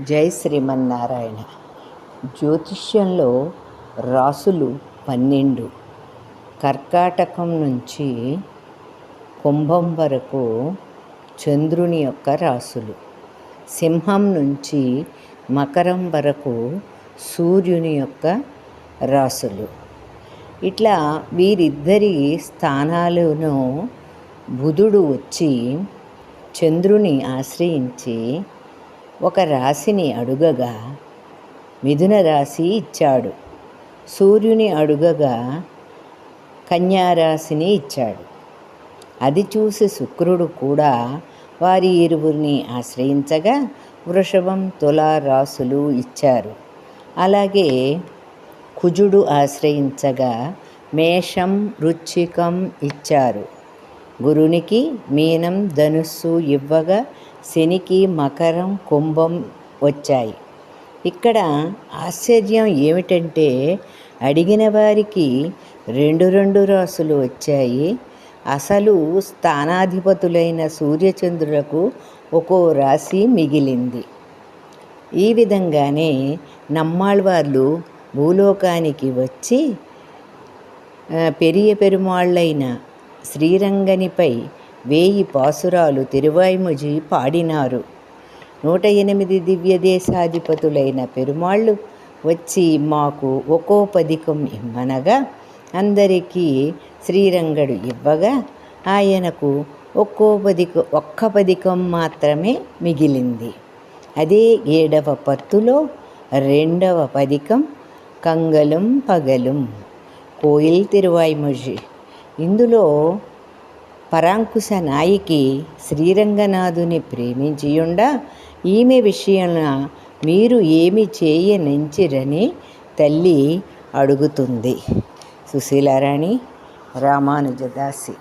జై శ్రీమన్నారాయణ. జ్యోతిష్యంలో రాసులు పన్నెండు. కర్కాటకం నుంచి కుంభం వరకు చంద్రుని యొక్క రాసులు. సింహం నుంచి మకరం వరకు సూర్యుని యొక్క రాసులు. ఇట్లా వీరిద్దరి స్థానాలను బుధుడు వచ్చి చంద్రుని ఆశ్రయించి ఒక రాశిని అడుగగా మిథున రాశి ఇచ్చాడు. సూర్యుని అడుగగా కన్యారాశిని ఇచ్చాడు. అది చూసి శుక్రుడు కూడా వారి ఇరువురిని ఆశ్రయించగా వృషభం తుల రాసులు ఇచ్చారు. అలాగే కుజుడు ఆశ్రయించగా మేషం రుచికం ఇచ్చారు. గురునికి మీనం ధనుస్సు ఇవ్వగా శనికి మకరం కుంభం వచ్చాయి. ఇక్కడ ఆశ్చర్యం ఏమిటంటే అడిగిన వారికి రెండు రెండు రాసులు వచ్చాయి. అసలు స్థానాధిపతులైన సూర్యచంద్రులకు ఒక్కో రాశి మిగిలింది. ఈ విధంగానే నమ్మాళ్ళవార్లు భూలోకానికి వచ్చి పెరియ పెరుమాళ్ళైన శ్రీరంగనిపై వేయి పాసురాలు తిరువాయిముజి పాడినారు. నూట ఎనిమిది దివ్య దేశాధిపతులైన పెరుమాళ్ళు వచ్చి మాకు ఒక్కో పదికం ఇమ్మనగా అందరికీ శ్రీరంగడు ఇవ్వగా ఆయనకు ఒక్కో పదిక ఒక్క పదికం మాత్రమే మిగిలింది. అదే ఏడవ పత్తులో రెండవ పదికం కంగలం పగలం కోయిల్ తిరువాయిముజి ఇందులో పరాంకుశ నాయికి శ్రీరంగనాథుని ప్రేమించియుండా ఈమె విషయంలో మీరు ఏమి చేయనించిరని తల్లి అడుగుతుంది. సుశీలారాణి రామానుజదాసి.